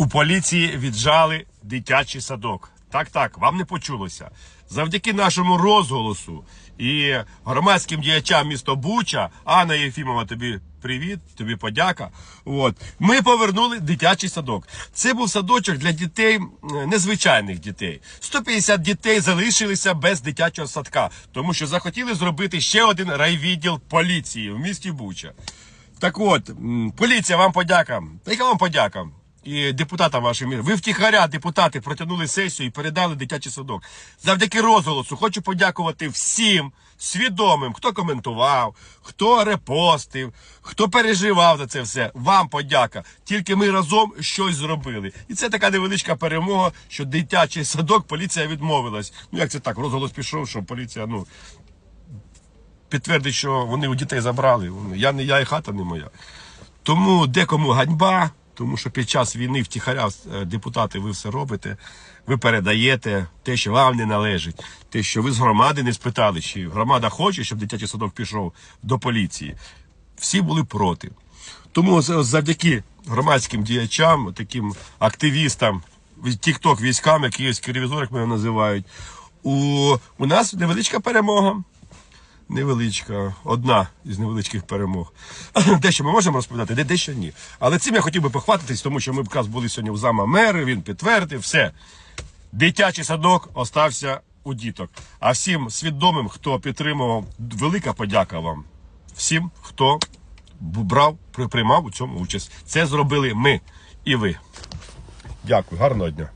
У поліції віджали дитячий садок. Так, так, вам не почулося. Завдяки нашому розголосу і громадським діячам міста Буча, Анна Єфімова, тобі привіт, тобі подяка. От ми повернули дитячий садок. Це був садочок для дітей, незвичайних дітей. 150 дітей залишилися без дитячого садка, тому що захотіли зробити ще один райвідділ поліції в місті Буча. Так от, поліція, вам подяка. Яка вам подяка? І депутатам вашим. Ви втіхаря, депутати, протягнули сесію і передали дитячий садок. Завдяки розголосу хочу подякувати всім свідомим, хто коментував, хто репостив, хто переживав за це все. Вам подяка. Тільки ми разом щось зробили. І це така невеличка перемога, що дитячий садок поліція відмовилась. Ну як це так? Розголос пішов, що поліція, ну підтвердить, що вони у дітей забрали. Я не я і хата не моя. Тому декому ганьба, тому що під час війни втіхаря е, депутати ви все робите. Ви передаєте те, що вам не належить, те, що ви з громади не спитали, чи громада хоче, щоб дитячий садок пішов до поліції. Всі були проти. Тому завдяки громадським діячам, таким активістам, тікток військам, які є керівізор, як мене називають, у, у нас невеличка перемога. Невеличка, одна із невеличких перемог. Дещо ми можемо розповідати, де дещо ні. Але цим я хотів би похватитись, тому що ми якраз були сьогодні в зама мери, він підтвердив все. Дитячий садок остався у діток. А всім свідомим, хто підтримував, велика подяка вам. Всім, хто брав, при- приймав у цьому участь. Це зробили ми і ви. Дякую, гарного дня.